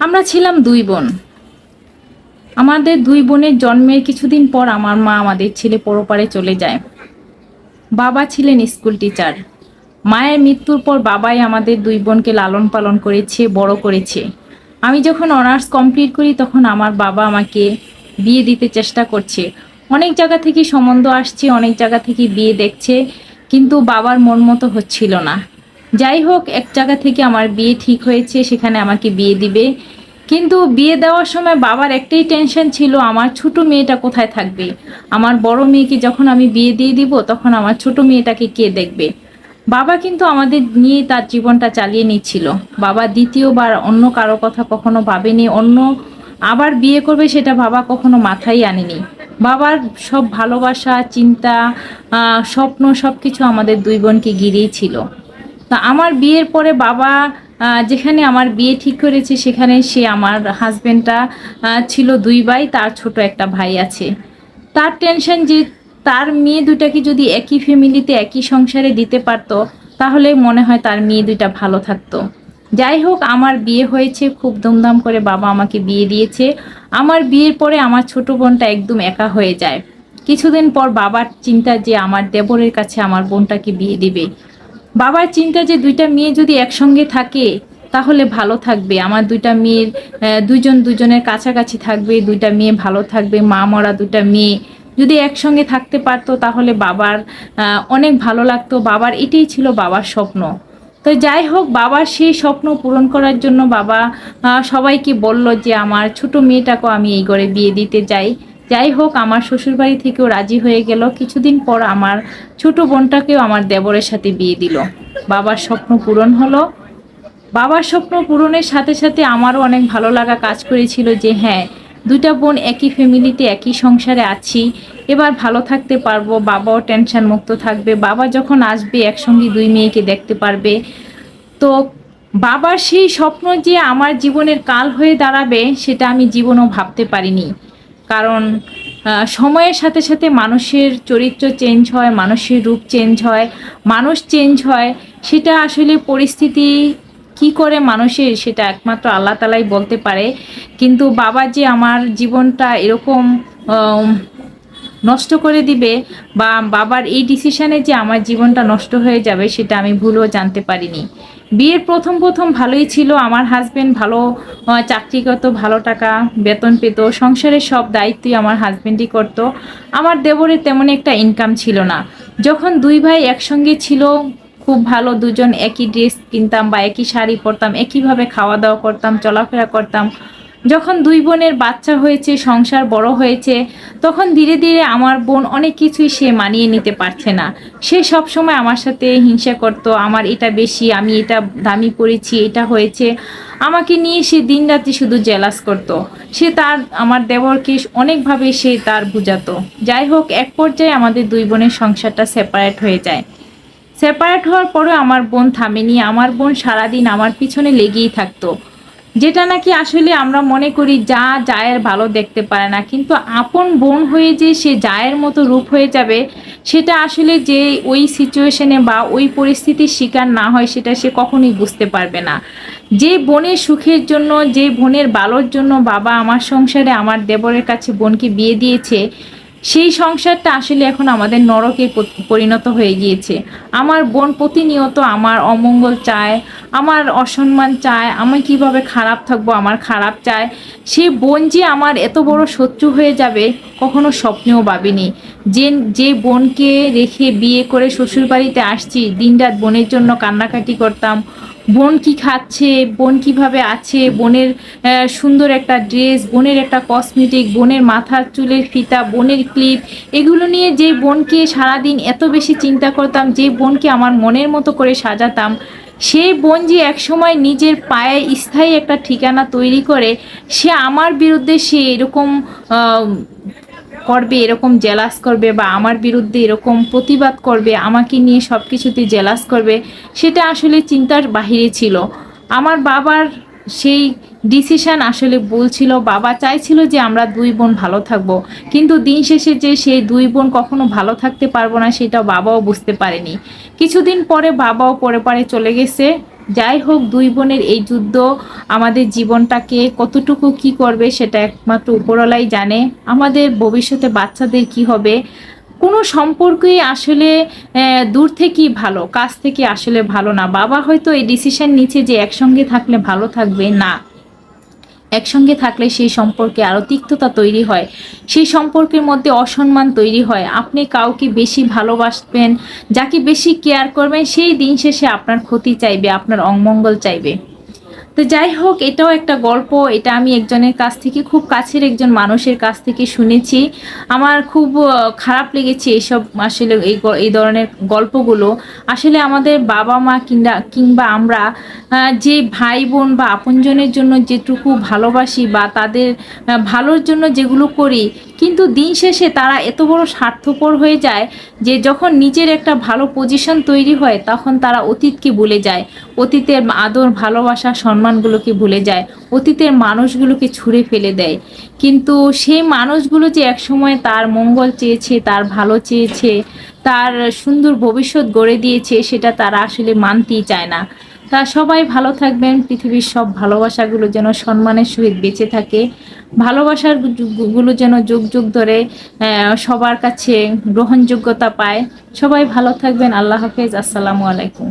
আমরা ছিলাম দুই বোন। আমাদের দুই বোনের জন্মের কিছুদিন পর আমার মা আমাদের ছেলে পরপারে চলে যায়। বাবা ছিলেন স্কুল টিচার। মায়ের মৃত্যুর পর বাবাই আমাদের দুই বোনকে লালন পালন করেছে, বড় করেছে। আমি যখন অনার্স কমপ্লিট করি, তখন আমার বাবা আমাকে বিয়ে দিতে চেষ্টা করছে। অনেক জায়গা থেকে সম্বন্ধ আসছে, অনেক জায়গা থেকে বিয়ে দেখছে, কিন্তু বাবার মন মতো হচ্ছিল না। যাই হোক এক জায়গা থেকে আমার বিয়ে ঠিক হয়েছে, সেখানে আমাকে বিয়ে দিবে। কিন্তু বিয়ে দেওয়ার সময় বাবার একটাই টেনশন ছিল, আমার ছোট মেয়েটা কোথায় থাকবে? আমার বড় মেয়েকে যখন আমি বিয়ে দিয়ে দিব, তখন আমার ছোট মেয়েটাকে কে দেখবে? বাবা কিন্তু আমাদের নিয়ে তার জীবনটা চালিয়ে নিচ্ছিল। বাবা দ্বিতীয়বার অন্য কারও কথা কখনো ভাবেনি, অন্য আবার বিয়ে করবে সেটা বাবা কখনো মাথায় আনেনি। বাবার সব ভালোবাসা, চিন্তা স্বপ্ন সব কিছু আমাদের দুই বোনকে ঘিরেই ছিল। তা আমার বিয়ের পরে বাবা যেখানে আমার বিয়ে ঠিক করেছে সেখানে সে আমার হাজবেন্ডটা ছিল দুই ভাই, তার ছোট একটা ভাই আছে। তার টেনশন যে তার মেয়ে দুটাকে যদি একই ফ্যামিলিতে একই সংসারে দিতে পারতো, তাহলে মনে হয় তার মেয়ে দুইটা ভালো থাকতো। যাই হোক, আমার বিয়ে হয়েছে, খুব ধুমধাম করে বাবা আমাকে বিয়ে দিয়েছে। আমার বিয়ের পরে আমার ছোট বোনটা একদম একা হয়ে যায়। কিছুদিন পর বাবার চিন্তা যে আমার দেবরের কাছে আমার বোনটাকে বিয়ে দিবে। বাবার চিন্তা যে দুইটা মেয়ে যদি একসঙ্গে থাকে তাহলে ভালো থাকবে। আমার দুইটা মেয়ের আহ, দুইজন দুজনের কাছাকাছি থাকবে দুইটা মেয়ে ভালো থাকবে মা মরা দুইটা মেয়ে যদি একসঙ্গে থাকতে পারতো তাহলে বাবার অনেক ভালো লাগতো। বাবার এটাই ছিল বাবার স্বপ্ন। তো যাই হোক বাবার সেই স্বপ্ন পূরণ করার জন্য বাবা সবাইকে বলল যে আমার ছোট মেয়েটাকেও আমি এই ঘরে বিয়ে দিতে যাই যাই হোক, আমার শ্বশুরবাড়ি থেকেও রাজি হয়ে গেল। কিছুদিন পর আমার ছোট বোনটাকেও আমার দেবরের সাথে বিয়ে দিল। বাবার স্বপ্ন পূরণ হলো। বাবার স্বপ্ন পূরণের সাথে সাথে আমারও অনেক ভালো লাগা কাজ করেছিল যে হ্যাঁ দুইটা বোন একই ফ্যামিলিতে, একই সংসারে আছি। এবার ভালো থাকতে পারব, বাবাও টেনশন মুক্ত থাকবে। বাবা যখন আসবে, একসঙ্গে দুই মেয়েকে দেখতে পারবে। তো বাবার সেই স্বপ্ন যে আমার জীবনের কাল হয়ে দাঁড়াবে, সেটা আমি জীবনও ভাবতে পারিনি। কারণ সময়ের সাথে সাথে মানুষের চরিত্র চেঞ্জ হয়, মানুষের রূপ চেঞ্জ হয়, মানুষ চেঞ্জ হয়, সেটা আসলে পরিস্থিতি কি করে মানুষের সেটা একমাত্র আল্লাহ তালাই বলতে পারে। কিন্তু বাবা যে আমার জীবনটা এরকম নষ্ট করে দিবে বা বাবার এই ডিসিশানে যে আমার জীবনটা নষ্ট হয়ে যাবে, সেটা আমি ভুলও জানতে পারিনি। বিয়ের প্রথম প্রথম ভালোই ছিল। আমার হাজব্যান্ড ভালো চাকরিগত ভালো টাকা, বেতন পেত। সংসারের সব দায়িত্বই আমার হাজব্যান্ডই করতো। আমার দেবরের তেমন একটা ইনকাম ছিল না। যখন দুই ভাই একসঙ্গে ছিল, খুব ভালো, দুজন একই ড্রেস কিনতাম বা একই শাড়ি পরতাম, একইভাবে খাওয়া দাওয়া করতাম, চলাফেরা করতাম। যখন দুই বোনের বাচ্চা হয়েছে, সংসার বড় হয়েছে, তখন ধীরে ধীরে আমার বোন অনেক কিছুই সে মানিয়ে নিতে পারছে না। সে সব সময় আমার সাথে হিংসা করতো, আমার এটা বেশি, আমি এটা দামি পড়েছি এটা হয়েছে। আমাকে নিয়ে সে দিনরাত্রি শুধু জেলাস করত। সে তার, আমার দেবরকে অনেকভাবে সে তার বুঝাতো। যাই হোক, এক পর্যায়ে আমাদের দুই বোনের সংসারটা সেপারেট হয়ে যায়। সেপারেট হওয়ার পরেও আমার বোন থামেনি, আমার বোন সারাদিন আমার পিছনে লেগেই থাকতো। যেটা নাকি আসলে আমরা মনে করি যা জায়ের ভালো দেখতে পারে না, কিন্তু আপন বোন হয়ে যে সে জায়ের মতো রূপ হয়ে যাবে, সেটা আসলে যে ওই সিচুয়েশনে বা ওই পরিস্থিতির শিকার না হয় সেটা সে কখনোই বুঝতে পারবে না। যে বোনের সুখের জন্য, যে বোনের ভালোর জন্য বাবা আমার সংসারে আমার দেবরের কাছে বোনকে বিয়ে দিয়েছে সেই সংসারটা আসলে এখন আমাদের নরকে পরিণত হয়ে গিয়েছে। আমার বোন প্রতিনিয়ত আমার অমঙ্গল চায়, আমার অসম্মান চায়, আমি কীভাবে খারাপ থাকব আমার খারাপ চায়। সেই বোন যে আমার এত বড় শত্রু হয়ে যাবে, কখনো স্বপ্নেও ভাবিনি। যে যে বোনকে রেখে বিয়ে করে শ্বশুরবাড়িতে আসছি, দিনরাত বোনের জন্য কান্নাকাটি করতাম বোন কি খাচ্ছে, বোন কীভাবে আছে, বোনের সুন্দর একটা ড্রেস, বোনের একটা কসমেটিক বোনের মাথার চুলের ফিতা, বোনের ক্লিপ এগুলো নিয়ে যে বোনকে সারাদিন এত বেশি চিন্তা করতাম, যে বোনকে আমার মনের মতো করে সাজাতাম সেই বোন যে একসময় নিজের পায়ে স্থায়ী একটা ঠিকানা তৈরি করে, সে আমার বিরুদ্ধে সে এরকম করবে, এরকম জেলাস করবে বা আমার বিরুদ্ধে এরকম প্রতিবাদ করবে, আমাকে নিয়ে সব কিছুতে জেলাস করবে, সেটা আসলে চিন্তার বাহিরে ছিল। আমার বাবার সেই ডিসিশন আসলে ভুল ছিল। বাবা চাইছিল যে আমরা দুই বোন ভালো থাকব। কিন্তু দিন শেষে যে সেই দুই বোন কখনো ভালো থাকতে পারব না, সেটা বাবাও বুঝতে পারেনি। কিছুদিন পরে বাবাও পরে পরে চলে গেছে। যাই হোক, দুই বোনের এই যুদ্ধ আমাদের জীবনটাকে কতটুকু কি করবে সেটা একমাত্র উপরলাই জানে। আমাদের ভবিষ্যতে বাচ্চাদের কি হবে? কোনো সম্পর্কই আসলে দূর থেকেই ভালো, কাছ থেকে আসলে ভালো না। বাবা হয়তো এই ডিসিশন নিচ্ছে যে একসঙ্গে থাকলে ভালো থাকবে, না। একসঙ্গে থাকলে সেই সম্পর্কে আরও তিক্ততা তৈরি হয়। সেই সম্পর্কের মধ্যে অসম্মান তৈরি হয়। আপনি কাউকে বেশি ভালোবাসবেন, যাকে বেশি কেয়ার করবেন, সেই দিন শেষে আপনার ক্ষতি চাইবে, আপনার অমঙ্গল চাইবে। তো যাই হোক, এটাও একটা গল্প। এটা আমি একজনের কাছ থেকে, খুব কাছের একজন মানুষের কাছ থেকে শুনেছি। আমার খুব খারাপ লেগেছে এইসব আসলে এই এই ধরনের গল্পগুলো। আসলে আমাদের বাবা মা কিংবা কিংবা আমরা যে ভাই বোন বা আপনজনের জন্য যেটুকু ভালোবাসি বা তাদের ভালোর জন্য যেগুলো করি কিন্তু দিন শেষে তারা এত বড় স্বার্থপর হয়ে যায় যে যখন নিজের একটা ভালো পজিশন তৈরি হয়, তখন তারা অতীতকে ভুলে যায়। অতীতের আদর, ভালোবাসা, সম্মানগুলোকে ভুলে যায়। অতীতের মানুষগুলোকে ছুঁড়ে ফেলে দেয়। কিন্তু সেই মানুষগুলো যে একসময় তার মঙ্গল চেয়েছে, তার ভালো চেয়েছে, তার সুন্দর ভবিষ্যৎ গড়ে দিয়েছে, সেটা তারা আসলে মানতেই চায় না। তা সবাই ভালো থাকবেন, পৃথিবীর সব ভালোবাসাগুলো যেন সম্মানের সহিত বেঁচে থাকে, ভালোবাসারগুলো যেন যুগ যুগ ধরে সবার কাছে গ্রহণযোগ্যতা পায়। সবাই ভালো থাকবেন, আল্লাহ হাফেজ, আসসালামু আলাইকুম।